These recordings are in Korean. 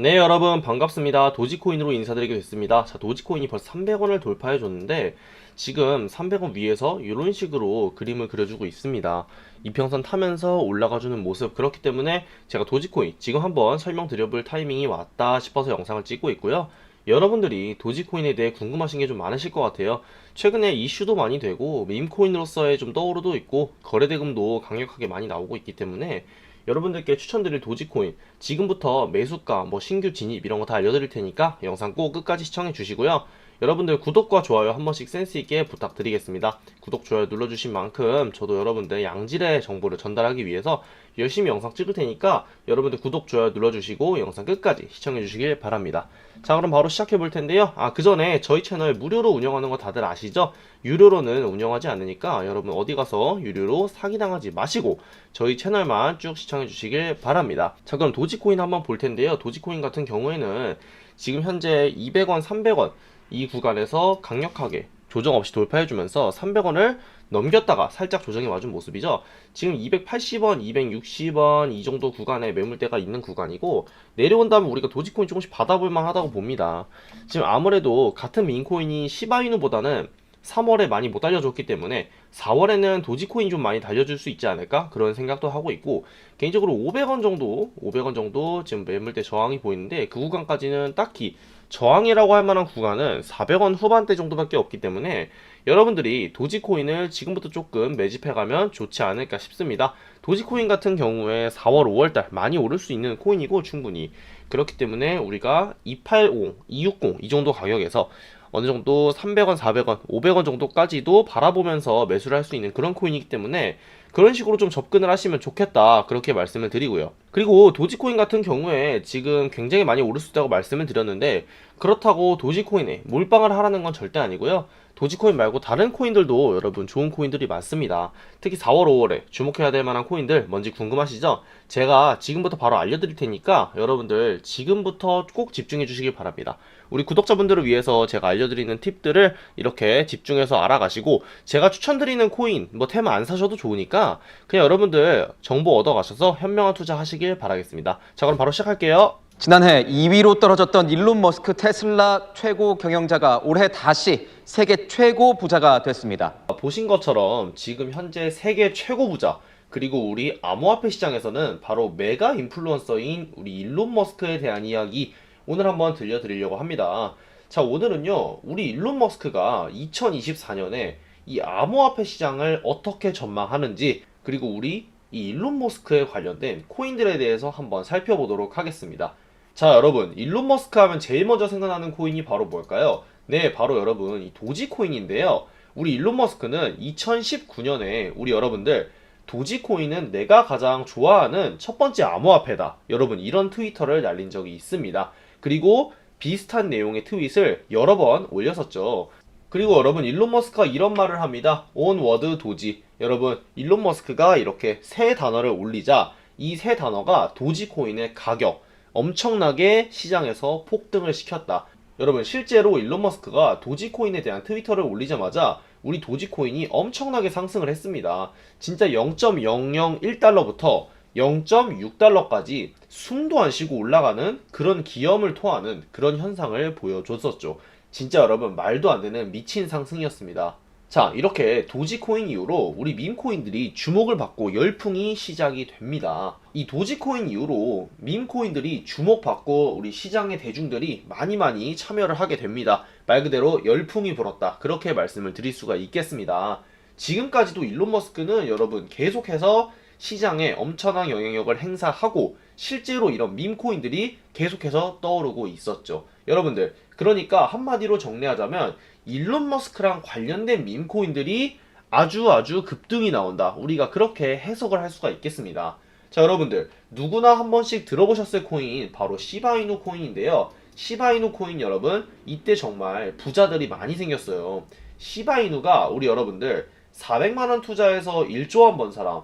네 여러분 반갑습니다. 도지코인으로 인사드리겠습니다. 자 도지코인이 벌써 300원을 돌파해 줬는데 지금 300원 위에서 이런 식으로 그림을 그려주고 있습니다. 이평선 타면서 올라가주는 모습 그렇기 때문에 제가 도지코인 지금 한번 설명드려 볼 타이밍이 왔다 싶어서 영상을 찍고 있고요. 여러분들이 도지코인에 대해 궁금하신 게 좀 많으실 것 같아요. 최근에 이슈도 많이 되고 밈코인으로서의 좀 떠오르도 있고 거래대금도 강력하게 많이 나오고 있기 때문에 여러분들께 추천드릴 도지코인 지금부터 매수가 뭐 신규 진입 이런 거 다 알려드릴 테니까 영상 꼭 끝까지 시청해 주시고요 여러분들 구독과 좋아요 한 번씩 센스 있게 부탁드리겠습니다. 구독 좋아요 눌러주신 만큼 저도 여러분들 양질의 정보를 전달하기 위해서 열심히 영상 찍을 테니까 여러분들 구독 좋아요 눌러주시고 영상 끝까지 시청해 주시길 바랍니다. 자 그럼 바로 시작해 볼 텐데요. 아 그 전에 저희 채널 무료로 운영하는 거 다들 아시죠? 유료로는 운영하지 않으니까 여러분 어디 가서 유료로 사기당하지 마시고 저희 채널만 쭉 시청해 주시길 바랍니다. 자 그럼 도지코인 한번 볼 텐데요. 도지코인 같은 경우에는 지금 현재 200원 300원 이 구간에서 강력하게 조정 없이 돌파해주면서 300원을 넘겼다가 살짝 조정이 와준 모습이죠. 지금 280원, 260원 이 정도 구간에 매물대가 있는 구간이고 내려온다면 우리가 도지코인 조금씩 받아볼 만 하다고 봅니다. 지금 아무래도 같은 민코인이 시바이누보다는 3월에 많이 못 달려줬기 때문에 4월에는 도지코인 좀 많이 달려줄 수 있지 않을까 그런 생각도 하고 있고 개인적으로 500원 정도 500원 정도 지금 매물대 저항이 보이는데 그 구간까지는 딱히 저항이라고 할 만한 구간은 400원 후반대 정도밖에 없기 때문에 여러분들이 도지코인을 지금부터 조금 매집해가면 좋지 않을까 싶습니다. 도지코인 같은 경우에 4월, 5월달 많이 오를 수 있는 코인이고 충분히 그렇기 때문에 우리가 280, 260 이 정도 가격에서 어느 정도 300원, 400원, 500원 정도까지도 바라보면서 매수를 할 수 있는 그런 코인이기 때문에 그런 식으로 좀 접근을 하시면 좋겠다 그렇게 말씀을 드리고요. 그리고 도지코인 같은 경우에 지금 굉장히 많이 오를 수 있다고 말씀을 드렸는데 그렇다고 도지코인에 몰빵을 하라는 건 절대 아니고요. 도지코인 말고 다른 코인들도 여러분 좋은 코인들이 많습니다. 특히 4월, 5월에 주목해야 될 만한 코인들 뭔지 궁금하시죠? 제가 지금부터 바로 알려드릴 테니까 여러분들 지금부터 꼭 집중해 주시길 바랍니다. 우리 구독자분들을 위해서 제가 알려드리는 팁들을 이렇게 집중해서 알아가시고 제가 추천드리는 코인 뭐 테마 안 사셔도 좋으니까 그냥 여러분들 정보 얻어가셔서 현명한 투자 하시길 바라겠습니다. 자 그럼 바로 시작할게요. 지난해 2위로 떨어졌던 일론 머스크 테슬라 최고 경영자가 올해 다시 세계 최고 부자가 됐습니다. 보신 것처럼 지금 현재 세계 최고 부자 그리고 우리 암호화폐 시장에서는 바로 메가 인플루언서인 우리 일론 머스크에 대한 이야기 오늘 한번 들려드리려고 합니다. 자 오늘은요 우리 일론 머스크가 2024년에 이 암호화폐 시장을 어떻게 전망하는지 그리고 우리 이 일론 머스크에 관련된 코인들에 대해서 한번 살펴보도록 하겠습니다. 자 여러분 일론 머스크 하면 제일 먼저 생각나는 코인이 바로 뭘까요? 네 바로 여러분 이 도지코인인데요. 우리 일론 머스크는 2019년에 우리 여러분들 도지코인은 내가 가장 좋아하는 첫 번째 암호화폐다. 여러분 이런 트위터를 날린 적이 있습니다. 그리고 비슷한 내용의 트윗을 여러 번 올렸었죠. 그리고 여러분 일론 머스크가 이런 말을 합니다. 온 워드 도지. 여러분 일론 머스크가 이렇게 세 단어를 올리자 이세 단어가 도지코인의 가격 엄청나게 시장에서 폭등을 시켰다. 여러분 실제로 일론 머스크가 도지코인에 대한 트위터를 올리자마자 우리 도지코인이 엄청나게 상승을 했습니다. 진짜 0.001달러부터 0.6달러까지 숨도 안 쉬고 올라가는 그런 기염을 토하는 그런 현상을 보여줬었죠. 진짜 여러분 말도 안 되는 미친 상승이었습니다. 자, 이렇게 도지코인 이후로 우리 밈코인들이 주목을 받고 열풍이 시작이 됩니다. 이 도지코인 이후로 밈코인들이 주목받고 우리 시장의 대중들이 많이 많이 참여를 하게 됩니다. 말 그대로 열풍이 불었다. 그렇게 말씀을 드릴 수가 있겠습니다. 지금까지도 일론 머스크는 여러분 계속해서 시장에 엄청난 영향력을 행사하고 실제로 이런 밈코인들이 계속해서 떠오르고 있었죠. 여러분들, 그러니까 한마디로 정리하자면 일론 머스크랑 관련된 밈코인들이 아주 아주 급등이 나온다. 우리가 그렇게 해석을 할 수가 있겠습니다. 자, 여러분들, 누구나 한 번씩 들어보셨을 코인 바로 시바이누 코인인데요. 시바이누 코인 여러분, 이때 정말 부자들이 많이 생겼어요. 시바이누가 우리 여러분들 400만 원 투자해서 1조 원 번 사람,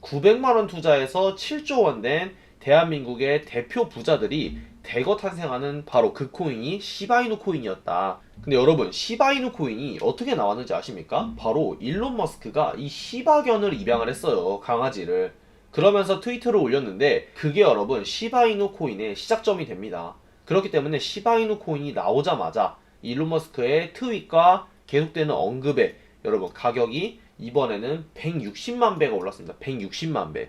900만 원 투자해서 7조 원 된 대한민국의 대표 부자들이 대거 탄생하는 바로 그 코인이 시바이누 코인이었다. 근데 여러분, 시바이누 코인이 어떻게 나왔는지 아십니까? 바로 일론 머스크가 이 시바견을 입양을 했어요. 강아지를. 그러면서 트위터를 올렸는데 그게 여러분 시바이누 코인의 시작점이 됩니다. 그렇기 때문에 시바이누 코인이 나오자마자 일론 머스크의 트윗과 계속되는 언급에 여러분 가격이 이번에는 160만 배가 올랐습니다. 160만 배.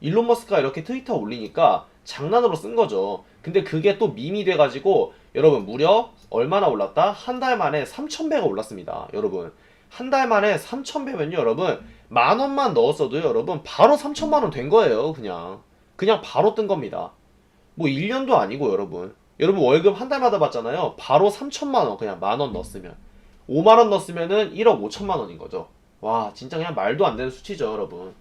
일론 머스크가 이렇게 트위터 올리니까 장난으로 쓴 거죠. 근데 그게 또 밈이 돼가지고 여러분 무려 얼마나 올랐다? 한 달 만에 3,000배가 올랐습니다. 여러분 한 달 만에 3,000배면요 여러분 만 원만 넣었어도 여러분 바로 3천만 원 된 거예요 그냥 그냥 바로 뜬 겁니다. 뭐 1년도 아니고 여러분 여러분 월급 한 달마다 받잖아요. 바로 3천만 원 그냥 만 원 넣었으면 5만 원 넣었으면은 1억 5천만 원인 거죠. 와 진짜 그냥 말도 안 되는 수치죠 여러분.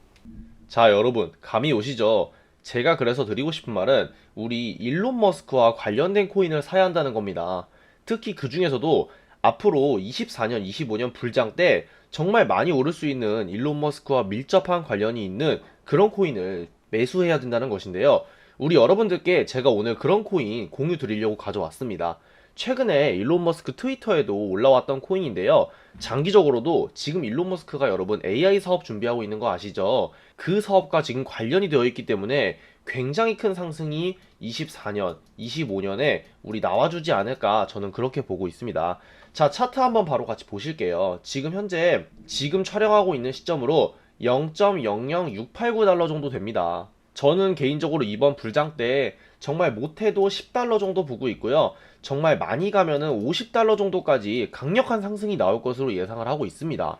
자 여러분 감이 오시죠? 제가 그래서 드리고 싶은 말은 우리 일론 머스크와 관련된 코인을 사야 한다는 겁니다. 특히 그 중에서도 앞으로 24년, 25년 불장 때 정말 많이 오를 수 있는 일론 머스크와 밀접한 관련이 있는 그런 코인을 매수해야 된다는 것인데요. 우리 여러분들께 제가 오늘 그런 코인 공유 드리려고 가져왔습니다. 최근에 일론 머스크 트위터에도 올라왔던 코인인데요. 장기적으로도 지금 일론 머스크가 여러분 AI 사업 준비하고 있는 거 아시죠? 그 사업과 지금 관련이 되어 있기 때문에 굉장히 큰 상승이 24년, 25년에 우리 나와주지 않을까 저는 그렇게 보고 있습니다. 자, 차트 한번 바로 같이 보실게요. 지금 현재 지금 촬영하고 있는 시점으로 0.00689달러 정도 됩니다. 저는 개인적으로 이번 불장 때 정말 못해도 10달러 정도 보고 있고요. 정말 많이 가면은 50달러 정도까지 강력한 상승이 나올 것으로 예상을 하고 있습니다.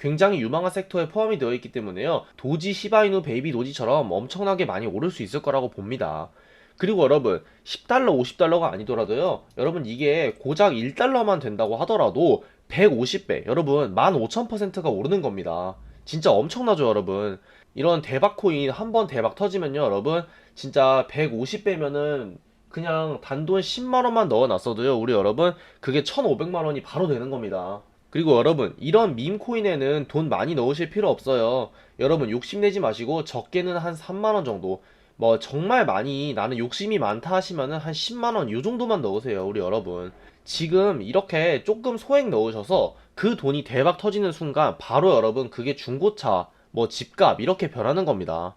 굉장히 유망한 섹터에 포함이 되어 있기 때문에요. 도지, 시바이누, 베이비 도지처럼 엄청나게 많이 오를 수 있을 거라고 봅니다. 그리고 여러분, 10달러, 50달러가 아니더라도요. 여러분, 이게 고작 1달러만 된다고 하더라도 150배, 여러분, 15,000%가 오르는 겁니다. 진짜 엄청나죠, 여러분. 이런 대박 코인 한 번 대박 터지면요, 여러분. 진짜 150배면은 그냥 단돈 10만 원만 넣어놨어도요, 우리 여러분. 그게 1,500만 원이 바로 되는 겁니다. 그리고 여러분, 이런 밈 코인에는 돈 많이 넣으실 필요 없어요. 여러분, 욕심내지 마시고 적게는 한 3만 원 정도. 뭐 정말 많이 나는 욕심이 많다 하시면은 한 10만 원 요 정도만 넣으세요, 우리 여러분. 지금 이렇게 조금 소액 넣으셔서 그 돈이 대박 터지는 순간 바로 여러분 그게 중고차, 뭐 집값 이렇게 변하는 겁니다.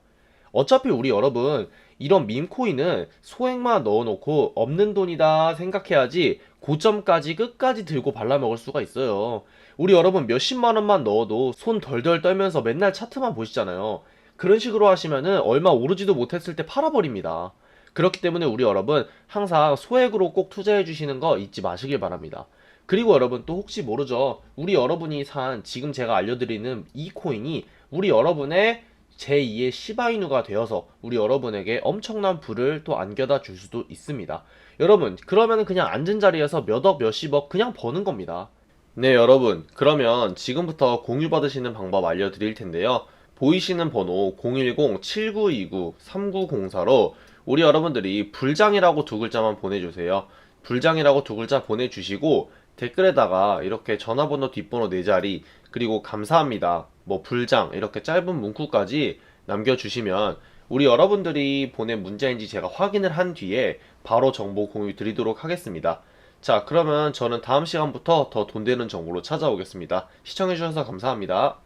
어차피 우리 여러분 이런 밈코인은 소액만 넣어놓고 없는 돈이다 생각해야지 고점까지 끝까지 들고 발라먹을 수가 있어요. 우리 여러분 몇십만 원만 넣어도 손 덜덜 떨면서 맨날 차트만 보시잖아요. 그런 식으로 하시면은 얼마 오르지도 못했을 때 팔아버립니다. 그렇기 때문에 우리 여러분 항상 소액으로 꼭 투자해 주시는 거 잊지 마시길 바랍니다. 그리고 여러분 또 혹시 모르죠? 우리 여러분이 산 지금 제가 알려드리는 이 코인이 우리 여러분의 제2의 시바이누가 되어서 우리 여러분에게 엄청난 부를 또 안겨다 줄 수도 있습니다. 여러분, 그러면 그냥 앉은 자리에서 몇억, 몇십억 그냥 버는 겁니다. 네, 여러분. 그러면 지금부터 공유 받으시는 방법 알려드릴 텐데요. 보이시는 번호 010-7929-3904로 우리 여러분들이 불장이라고 두 글자만 보내주세요. 불장이라고 두 글자 보내주시고 댓글에다가 이렇게 전화번호 뒷번호 네 자리 그리고 감사합니다. 뭐 불장 이렇게 짧은 문구까지 남겨주시면 우리 여러분들이 보낸 문자인지 제가 확인을 한 뒤에 바로 정보 공유 드리도록 하겠습니다. 자, 그러면 저는 다음 시간부터 더 돈 되는 정보로 찾아오겠습니다. 시청해주셔서 감사합니다.